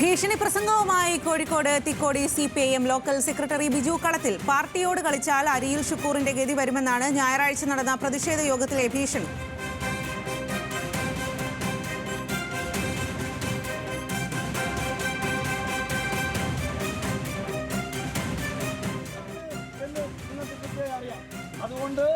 ഭീഷണി പ്രസംഗവുമായി Kozhikode Thikkodi C P I M local secretary Biju Kalathil പാർട്ടിയോട് കളിച്ചാൽ അരിയിൽ ഷുക്കൂറിന്റെ ഗതി വരുമെന്നാണ് ഞായറാഴ്ച നടന്ന പ്രതിഷേധ യോഗത്തിലെ ഭീഷണി. അതുകൊണ്ട്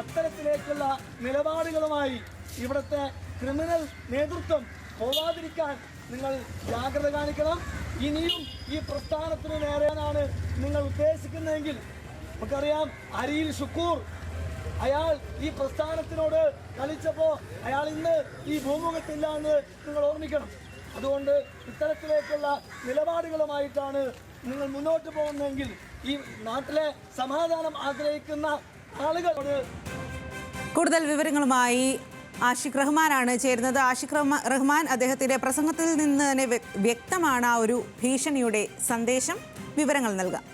അത്തരത്തിലേക്കുള്ള നിലപാടുകളുമായി ഇവിടുത്തെ ക്രിമിനൽ നേതൃത്വം പോവാതിരിക്കാൻ നിങ്ങൾ ജാഗ്രത കാണിക്കണം. ഇനിയും ഈ പ്രസ്ഥാനത്തിന് നേരെയാണ് നിങ്ങൾ ഉദ്ദേശിക്കുന്നതെങ്കിൽ. നമുക്കറിയാം അരിയിൽ ഷുക്കൂർ. അയാൾ ഈ പ്രസ്ഥാനത്തിനോട് കളിച്ചപ്പോൾ അയാൾ ഇന്ന് ഈ ഭൂമുഖത്തില്ല എന്ന് നിങ്ങൾ ഓർമ്മിക്കണം. അതുകൊണ്ട് ഇത്തരത്തിലേക്കുള്ള നിലപാടുകളുമായിട്ടാണ് നിങ്ങൾ മുന്നോട്ട് പോകുന്നതെങ്കിൽ ഈ നാട്ടിലെ സമാധാനം ആഗ്രഹിക്കുന്ന ആളുകളോട് കൂടുതൽ വിവരങ്ങളുമായി ആഷിഖ് റഹ്മാനാണ് ചേരുന്നത്. ആഷിഖ് റഹ്മാൻ അദ്ദേഹത്തിന്റെ പ്രസംഗത്തിൽ നിന്ന് തന്നെ വ്യക്തമാണ് ആ ഒരു ഭീഷണിയുടെ സന്ദേശം. വിവരങ്ങൾ നൽകാം.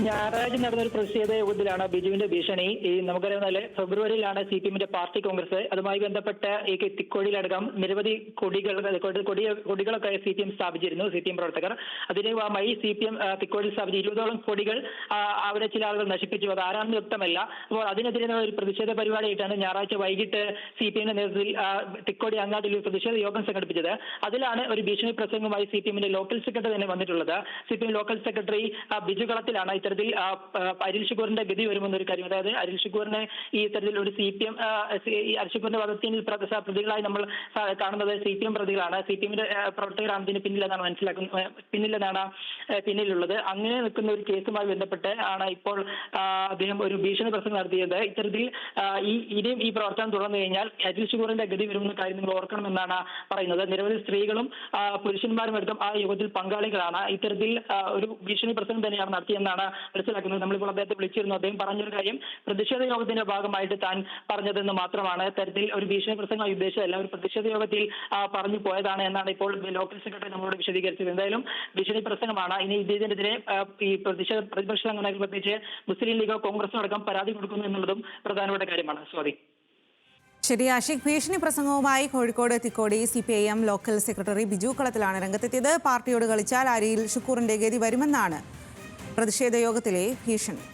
ഞായറാഴ്ച നടന്ന ഒരു പ്രതിഷേധ യോഗത്തിലാണ് ബിജുവിന്റെ ഭീഷണി. ഈ നമുക്കറിയാവുന്ന ഫെബ്രുവരിയിലാണ് സി പി എമ്മിന്റെ പാർട്ടി കോൺഗ്രസ്. അതുമായി ബന്ധപ്പെട്ട ഈ തിക്കോടിയിലടക്കം നിരവധി കൊടികൾ കൊടി- കൊടി കൊടികളൊക്കെ സി പി എം സ്ഥാപിച്ചിരുന്നു സി പി എം പ്രവർത്തകർ. അതിന് ഭാഗമായി സി പി എം തിക്കോടിയിൽ സ്ഥാപിച്ച ഇരുപതോളം കൊടികൾ അവരെ ചില ആളുകൾ നശിപ്പിച്ചു. അത് ആരാണെന്ന് വ്യക്തമല്ല. അപ്പോൾ അതിനെതിരെ ഒരു പ്രതിഷേധ പരിപാടിയായിട്ടാണ് ഞായറാഴ്ച വൈകിട്ട് സി പി എമ്മിന്റെ നേതൃത്വത്തിൽ തിക്കോടി അങ്ങാടിയിൽ ഒരു പ്രതിഷേധ യോഗം സംഘടിപ്പിച്ചത്. അതിലാണ് ഒരു ഭീഷണി പ്രസംഗമായി സി പി എമ്മിന്റെ ലോക്കൽ സെക്രട്ടറി തന്നെ വന്നിട്ടുള്ളത്. C P M local secretary Biju കളത്തിലാണ് ഇത്തരത്തിൽ അരിൽ ഷുക്കൂറിന്റെ ഗതി വരുമെന്നൊരു കാര്യം. അതായത് അരിൽ ഷുക്കൂറിനെ ഈ ഇത്തരത്തിൽ ഒരു സി പി എം അരിൽ ഷുക്കൂറിന്റെ വധത്തിൽ പ്രതികളായി നമ്മൾ കാണുന്നത് സി പി എം പ്രതികളാണ്. സി പി എമ്മിന്റെ പ്രവർത്തകരാണ് ഇതിന് പിന്നിലെന്നാണ് മനസ്സിലാക്കുന്നത് പിന്നിലെന്നാണ് പിന്നിലുള്ളത്. അങ്ങനെ നിൽക്കുന്ന ഒരു കേസുമായി ബന്ധപ്പെട്ട് ആണ് ഇപ്പോൾ അദ്ദേഹം ഒരു ഭീഷണി പ്രസംഗം നടത്തിയത്. ഇത്തരത്തിൽ ഈ ഇനിയും ഈ പ്രവർത്തനം തുടർന്നു കഴിഞ്ഞാൽ അരിൽ ഷുക്കൂറിന്റെ ഗതി വരുമെന്ന കാര്യം നിങ്ങൾ ഓർക്കണമെന്നാണ് പറയുന്നത്. നിരവധി സ്ത്രീകളും പുരുഷന്മാരും അടക്കം ആ യോഗത്തിൽ പങ്കാളികളാണ്. ഇത്തരത്തിൽ ഒരു ഭീഷണി പ്രസംഗം തന്നെയാണ് നടത്തിയെന്നാണ് മനസ്സിലാക്കുന്നത്. നമ്മളിപ്പോൾ അദ്ദേഹത്തെ വിളിച്ചിരുന്നു. അദ്ദേഹം പറഞ്ഞൊരു കാര്യം പ്രതിഷേധ യോഗത്തിന്റെ ഭാഗമായിട്ട് താൻ പറഞ്ഞതെന്ന് മാത്രമാണ്. തരത്തിൽ ഒരു ഭീഷണി പ്രസംഗം ഉദ്ദേശിച്ചതല്ല ഒരു പ്രതിഷേധ യോഗത്തിൽ പറഞ്ഞു പോയതാണ് എന്നാണ് ഇപ്പോൾ ലോക്കൽ സെക്രട്ടറി നമ്മളോട് വിശദീകരിച്ചത്. എന്തായാലും ഭീഷണി പ്രസംഗമാണ്. ഇനി ഇദ്ദേഹത്തിനെതിരെ ഈ പ്രതിഷേധ പ്രതിപക്ഷ സംഘടനകൾ പ്രത്യേകിച്ച് മുസ്ലിം ലീഗോ കോൺഗ്രസും അടക്കം പരാതി കൊടുക്കുന്നു എന്നുള്ളതും പ്രധാനപ്പെട്ട കാര്യമാണ്. സോറി ശരി ആഷിഖ്. ഭീഷണി പ്രസംഗവുമായി Kozhikode Thikkodi C P I M local secretary Biju കളത്തിലാണ് രംഗത്തെത്തിയത്. പാർട്ടിയോട് കളിച്ചാൽ അരിയിൽ ഷുക്കൂറിന്റെ ഗതി വരുമെന്നാണ് പ്രതിഷേധ യോഗത്തിലെ ഭീഷണി.